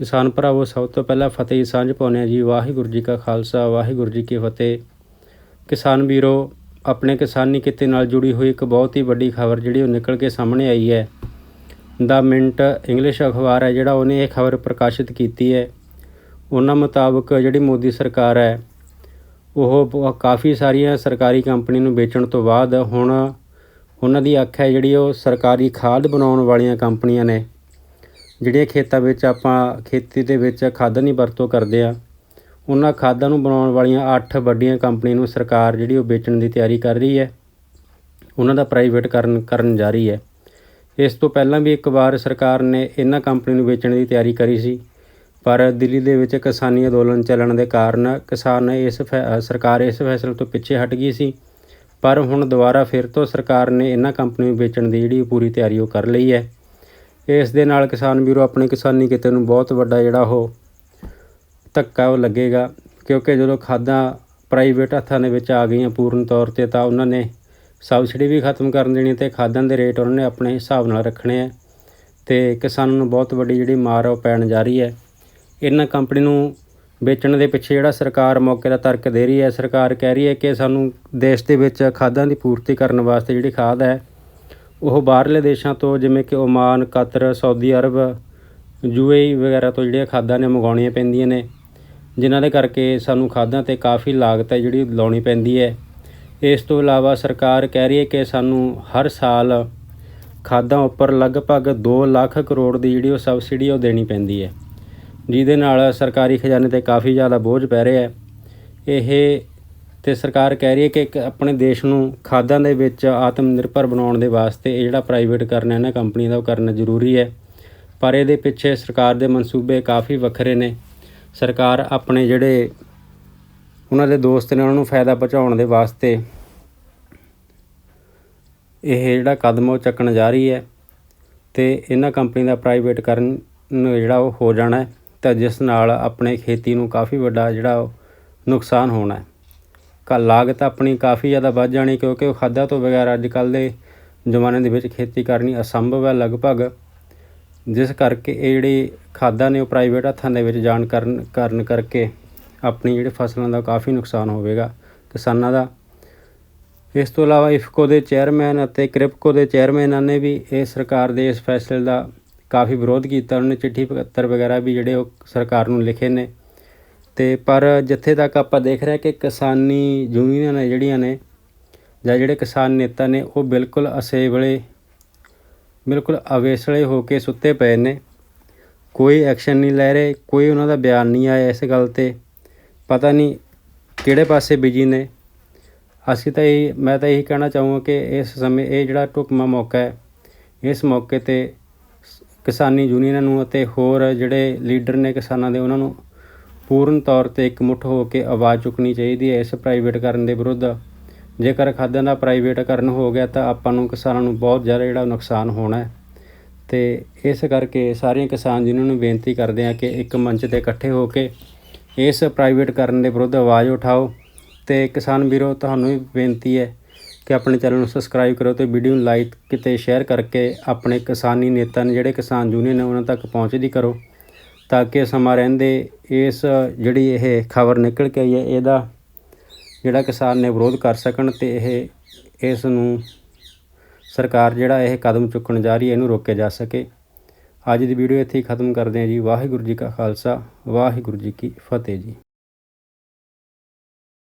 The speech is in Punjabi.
ਕਿਸਾਨ ਭਰਾਵੋ, ਸਭ ਤੋਂ ਪਹਿਲਾਂ ਫਤਿਹ ਸਾਂਝ ਪਾਉਂਦੇ ਹਾਂ ਜੀ। ਵਾਹਿਗੁਰੂ ਜੀ ਕਾ ਖਾਲਸਾ, ਵਾਹਿਗੁਰੂ ਜੀ ਕੀ ਫਤਿਹ। ਕਿਸਾਨ ਵੀਰੋ, ਆਪਣੇ ਕਿਸਾਨੀ ਕਿੱਤੇ ਨਾਲ ਜੁੜੀ ਹੋਈ ਇੱਕ ਬਹੁਤ ਹੀ ਵੱਡੀ ਖਬਰ ਜਿਹੜੀ ਉਹ ਨਿਕਲ ਕੇ ਸਾਹਮਣੇ ਆਈ ਹੈ। ਦਾ ਮਿੰਟ ਇੰਗਲਿਸ਼ ਅਖਬਾਰ ਹੈ, ਜਿਹੜਾ ਉਹਨੇ ਇਹ ਖਬਰ ਪ੍ਰਕਾਸ਼ਿਤ ਕੀਤੀ ਹੈ। ਉਹਨਾਂ ਮੁਤਾਬਕ ਜਿਹੜੀ ਮੋਦੀ ਸਰਕਾਰ ਹੈ, ਉਹ ਕਾਫੀ ਸਾਰੀਆਂ ਸਰਕਾਰੀ ਕੰਪਨੀ ਨੂੰ ਵੇਚਣ ਤੋਂ ਬਾਅਦ ਹੁਣ ਉਹਨਾਂ ਦੀ ਅੱਖ ਹੈ ਜਿਹੜੀ ਉਹ ਸਰਕਾਰੀ ਖਾਦ ਬਣਾਉਣ ਵਾਲੀਆਂ ਕੰਪਨੀਆਂ ਨੇ। ਜਿਹੜੀਆਂ ਖੇਤਾਂ ਵਿੱਚ ਆਪਾਂ ਖੇਤੀ ਦੇ ਵਿੱਚ ਖਾਦਾਂ ਦੀ ਵਰਤੋਂ ਕਰਦੇ ਆ, ਉਹਨਾਂ ਖਾਦਾਂ ਨੂੰ ਬਣਾਉਣ ਵਾਲੀਆਂ 8 ਵੱਡੀਆਂ ਕੰਪਨੀਆਂ ਨੂੰ ਸਰਕਾਰ ਜਿਹੜੀ ਉਹ ਵੇਚਣ ਦੀ ਤਿਆਰੀ ਕਰ ਰਹੀ ਹੈ, ਉਹਨਾਂ ਦਾ ਪ੍ਰਾਈਵੇਟ ਕਰਨ ਕਰਨ ਜਾ ਰਹੀ ਹੈ। ਇਸ ਤੋਂ ਪਹਿਲਾਂ ਵੀ ਇੱਕ ਵਾਰ ਸਰਕਾਰ ਨੇ ਇਹਨਾਂ ਕੰਪਨੀ ਨੂੰ ਵੇਚਣ ਦੀ ਤਿਆਰੀ ਕਰੀ ਸੀ, ਪਰ ਦਿੱਲੀ ਦੇ ਵਿੱਚ ਕਿਸਾਨੀ ਅੰਦੋਲਨ ਚੱਲਣ ਦੇ ਕਾਰਨ ਕਿਸਾਨ ਇਸ ਫੈ- ਸਰਕਾਰ ਇਸ ਫੈਸਲੇ ਤੋਂ ਪਿੱਛੇ ਹਟ ਗਈ ਸੀ, ਪਰ ਹੁਣ ਦੁਬਾਰਾ ਫਿਰ ਤੋਂ ਸਰਕਾਰ ਨੇ ਇਹਨਾਂ ਕੰਪਨੀ ਨੂੰ ਵੇਚਣ ਦੀ ਜਿਹੜੀ ਪੂਰੀ ਤਿਆਰੀ ਉਹ ਕਰ ਲਈ ਹੈ। ਇਸ ਦੇ ਨਾਲ ਕਿਸਾਨ ਵੀਰੋ ਆਪਣੇ ਕਿਸਾਨੀ ਕਿਤੇ ਨੂੰ ਬਹੁਤ ਵੱਡਾ ਜਿਹੜਾ ਉਹ ਧੱਕਾ ਉਹ ਲੱਗੇਗਾ, ਕਿਉਂਕਿ ਜਦੋਂ ਖਾਦਾਂ ਪ੍ਰਾਈਵੇਟ ਹੱਥਾਂ ਦੇ ਵਿੱਚ ਆ ਗਈਆਂ ਪੂਰਨ ਤੌਰ ਤੇ ਤਾਂ ਉਹਨਾਂ ਨੇ ਸਬਸਿਡੀ ਵੀ ਖਤਮ ਕਰਨ ਦੇਣੀ ਤੇ ਖਾਦਾਂ ਦੇ ਰੇਟ ਉਹਨਾਂ ਨੇ ਆਪਣੇ ਹਿਸਾਬ ਨਾਲ ਰੱਖਣੇ ਆ ਤੇ ਕਿਸਾਨਾਂ ਨੂੰ ਬਹੁਤ ਵੱਡੀ ਜਿਹੜੀ ਮਾਰ ਉਹ ਪੈਣ ਜਾ ਰਹੀ ਹੈ। ਇਹਨਾਂ ਕੰਪਨੀ ਨੂੰ ਵੇਚਣ ਦੇ ਪਿੱਛੇ ਜਿਹੜਾ ਸਰਕਾਰ ਮੌਕੇ ਦਾ ਤਰਕ ਦੇ ਰਹੀ ਹੈ, ਸਰਕਾਰ ਕਹਿ ਰਹੀ ਹੈ ਕਿ ਸਾਨੂੰ ਦੇਸ਼ ਦੇ ਵਿੱਚ ਖਾਦਾਂ ਦੀ ਪੂਰਤੀ ਕਰਨ ਵਾਸਤੇ ਜਿਹੜੀ ਖਾਦ ਹੈ ਉਹ ਬਾਹਰਲੇ ਦੇਸ਼ਾਂ ਤੋਂ, ਜਿਵੇਂ ਕਿ Oman, Qatar, Saudi Arabia, UAE ਵਗੈਰਾ ਤੋਂ ਜਿਹੜੀਆਂ ਖਾਦਾਂ ਨੇ ਮੰਗਾਉਣੀਆਂ ਪੈਂਦੀਆਂ ਨੇ, ਜਿਨ੍ਹਾਂ ਦੇ ਕਰਕੇ ਸਾਨੂੰ ਖਾਦਾਂ ਤੇ ਕਾਫੀ ਲਾਗਤ ਹੈ ਜਿਹੜੀ ਲਾਉਣੀ ਪੈਂਦੀ ਹੈ। ਇਸ ਤੋਂ ਇਲਾਵਾ ਸਰਕਾਰ ਕਹਿ ਰਹੀ ਹੈ ਕਿ ਸਾਨੂੰ ਹਰ ਸਾਲ ਖਾਦਾਂ ਉੱਪਰ ਲਗਭਗ 2 ਲੱਖ ਕਰੋੜ ਦੀ ਜਿਹੜੀ ਉਹ ਸਬਸਿਡੀ ਉਹ ਦੇਣੀ ਪੈਂਦੀ ਹੈ। ਜਿਹਦੇ ਨਾਲ ਸਰਕਾਰੀ ਖਜ਼ਾਨੇ ਤੇ ਕਾਫੀ ਜ਼ਿਆਦਾ ਬੋਝ ਪੈ ਰਿਹਾ ਹੈ। ਇਹ ਤੇ ਸਰਕਾਰ ਕਹਿ ਰਹੀ ਹੈ ਕਿ ਇੱਕ ਆਪਣੇ ਦੇਸ਼ ਨੂੰ ਖਾਦਾਂ ਦੇ ਵਿੱਚ ਆਤਮ ਨਿਰਭਰ ਬਣਾਉਣ ਦੇ ਵਾਸਤੇ ਇਹ ਜਿਹੜਾ ਪ੍ਰਾਈਵੇਟ ਕਰਨਾ ਇਹਨਾਂ ਕੰਪਨੀਆਂ ਦਾ ਉਹ ਕਰਨਾ ਜ਼ਰੂਰੀ ਹੈ। ਪਰ ਇਹਦੇ ਪਿੱਛੇ ਸਰਕਾਰ ਦੇ ਮਨਸੂਬੇ ਕਾਫੀ ਵੱਖਰੇ ਨੇ। ਸਰਕਾਰ ਆਪਣੇ ਜਿਹੜੇ ਉਹਨਾਂ ਦੇ ਦੋਸਤ ਨੇ ਉਹਨਾਂ ਨੂੰ ਫਾਇਦਾ ਪਹੁੰਚਾਉਣ ਦੇ ਵਾਸਤੇ ਇਹ ਜਿਹੜਾ ਕਦਮ ਉਹ ਚੱਕਣ ਜਾ ਰਹੀ ਹੈ ਤੇ ਇਹਨਾਂ ਕੰਪਨੀ ਦਾ ਪ੍ਰਾਈਵੇਟ ਕਰਨ ਨੂੰ ਜਿਹੜਾ ਉਹ ਹੋ ਜਾਣਾ ਹੈ ਤਾਂ ਜਿਸ ਨਾਲ ਆਪਣੇ ਖੇਤੀ ਨੂੰ ਕਾਫੀ ਵੱਡਾ ਜਿਹੜਾ ਉਹ ਨੁਕਸਾਨ ਹੋਣਾ ਹੈ। ਕਾ ਲਾਗਤ ਆਪਣੀ ਕਾਫੀ ਜ਼ਿਆਦਾ ਵੱਧ ਜਾਣੀ ਕਿਉਂਕਿ ਉਹ ਖਾਦਾਂ ਤੋਂ ਬਗੈਰ ਅੱਜ ਕੱਲ੍ਹ ਦੇ ਜ਼ਮਾਨੇ ਦੇ ਵਿੱਚ ਖੇਤੀ ਕਰਨੀ ਅਸੰਭਵ ਹੈ ਲਗਭਗ। ਜਿਸ ਕਰਕੇ ਇਹ ਜਿਹੜੀ ਖਾਦਾਂ ਨੇ ਉਹ ਪ੍ਰਾਈਵੇਟ ਹੱਥਾਂ ਦੇ ਵਿੱਚ ਜਾਣ ਕਰਨ, ਕਾਰਨ ਕਰਕੇ ਆਪਣੀ ਜਿਹੜੇ ਫਸਲਾਂ ਦਾ ਕਾਫੀ ਨੁਕਸਾਨ ਹੋਵੇਗਾ। ਕਿਸਾਨਾਂ ਦਾ। ਇਸ ਤੋਂ ਇਲਾਵਾ ਇਫਕੋ ਦੇ ਚੇਅਰਮੈਨ ਅਤੇ ਕ੍ਰਿਪਕੋ ਦੇ ਚੇਅਰਮੈਨਾਂ ਨੇ ਵੀ ਇਹ ਸਰਕਾਰ ਦੇ ਇਸ ਫੈਸਲੇ ਦਾ ਕਾਫੀ ਵਿਰੋਧ ਕੀਤਾ। ਉਹਨਾਂ ਨੇ ਚਿੱਠੀ ਪੱਤਰ ਵਗੈਰਾ ਵੀ ਜਿਹੜੇ ਉਹ ਸਰਕਾਰ ਨੂੰ ਲਿਖੇ ਨੇ। ਤੇ ਪਰ ਜਿੱਥੇ ਤੱਕ ਆਪਾਂ ਦੇਖ ਰਹੇ ਕਿ ਕਿਸਾਨੀ ਯੂਨੀਅਨਾਂ ਨੇ ਜਿਹੜੀਆਂ ਨੇ ਜਾਂ ਜਿਹੜੇ ਕਿਸਾਨ ਨੇਤਾ ਨੇ, ਉਹ ਬਿਲਕੁਲ ਅਸੇਵਲੇ ਬਿਲਕੁਲ ਅਵੇਸਲੇ ਹੋ ਕੇ ਸੁੱਤੇ ਪਏ ਨੇ। ਕੋਈ ਐਕਸ਼ਨ ਨਹੀਂ ਲੈ ਰਹੇ, ਕੋਈ ਉਹਨਾਂ ਦਾ ਬਿਆਨ ਨਹੀਂ ਆਇਆ ਇਸ ਗੱਲ ਤੇ। ਪਤਾ ਨਹੀਂ ਕਿਹੜੇ ਪਾਸੇ ਬਿਜ਼ੀ ਨੇ। ਅਸੀਂ ਤਾਂ ਇਹ, ਮੈਂ ਤਾਂ ਇਹੀ ਕਹਿਣਾ ਚਾਹੂੰਗਾ ਕਿ ਇਸ ਸਮੇਂ ਇਹ ਜਿਹੜਾ ਢੁਕਵਾਂ ਮੌਕਾ ਹੈ, ਇਸ ਮੌਕੇ ਤੇ ਕਿਸਾਨੀ ਯੂਨੀਅਨਾਂ ਨੂੰ ਅਤੇ ਹੋਰ ਜਿਹੜੇ ਲੀਡਰ ਨੇ ਕਿਸਾਨਾਂ ਦੇ, ਉਹਨਾਂ ਨੂੰ ਪੂਰਨ ਤੌਰ ਤੇ ਇਕਮੁੱਠ ਹੋ ਕੇ ਆਵਾਜ਼ ਚੁੱਕਣੀ ਚਾਹੀਦੀ ਹੈ ਇਸ ਪ੍ਰਾਈਵੇਟ ਕਰਨ ਦੇ ਵਿਰੁੱਧ। ਜੇਕਰ ਖਾਦਾਂ ਦਾ ਪ੍ਰਾਈਵੇਟ ਕਰਨ ਹੋ ਗਿਆ ਤਾਂ ਆਪਾਂ ਨੂੰ ਕਿਸਾਨਾਂ ਨੂੰ ਬਹੁਤ ਜ਼ਿਆਦਾ ਜਿਹੜਾ ਨੁਕਸਾਨ ਹੋਣਾ ਹੈ। ਤੇ ਇਸ ਕਰਕੇ ਸਾਰੇ ਕਿਸਾਨ ਯੂਨੀਅਨ ਨੂੰ ਬੇਨਤੀ ਕਰਦੇ ਆ ਕਿ ਇੱਕ ਮੰਚ ਤੇ ਇਕੱਠੇ ਹੋ ਕੇ ਇਸ ਪ੍ਰਾਈਵੇਟ ਕਰਨ ਦੇ ਵਿਰੁੱਧ ਆਵਾਜ਼ ਉਠਾਓ। ਤੇ ਕਿਸਾਨ ਵੀਰੋ, ਤੁਹਾਨੂੰ ਵੀ ਬੇਨਤੀ ਹੈ ਕਿ ਆਪਣੇ ਚੈਨਲ ਨੂੰ ਸਬਸਕ੍ਰਾਈਬ ਕਰੋ ਤੇ ਵੀਡੀਓ ਨੂੰ ਲਾਈਕ ਕਿਤੇ ਸ਼ੇਅਰ ਕਰਕੇ ਆਪਣੇ ਕਿਸਾਨੀ ਨੇਤਾ ਨੇ ਜਿਹੜੇ ਕਿਸਾਨ ਯੂਨੀਅਨ ਨੇ ਉਹਨਾਂ ਤੱਕ ਪਹੁੰਚਦੀ ਕਰੋ। ਤਾਂ ਕਿ ਸਮਾਂ ਰਹਿੰਦੇ, ਇਸ ਜਿਹੜੀ ਇਹ ਖਬਰ ਨਿਕਲ ਕੇ ਆਈ ਹੈ, ਇਹਦਾ ਜਿਹੜਾ ਕਿਸਾਨ ਨੇ ਵਿਰੋਧ ਕਰ ਸਕਣ ਤੇ ਇਹ, ਇਸ ਨੂੰ ਸਰਕਾਰ ਜਿਹੜਾ ਇਹ ਕਦਮ ਚੁੱਕਣ ਜਾ ਰਹੀ ਹੈ, ਇਹਨੂੰ ਰੋਕਿਆ ਜਾ ਸਕੇ। ਅੱਜ ਦੀ ਵੀਡੀਓ ਇੱਥੇ ਹੀ ਖਤਮ ਕਰਦੇ ਹਾਂ ਜੀ। ਵਾਹਿਗੁਰੂ ਜੀ ਕਾ ਖਾਲਸਾ, ਵਾਹਿਗੁਰੂ ਜੀ ਕੀ ਫਤਿਹ ਜੀ।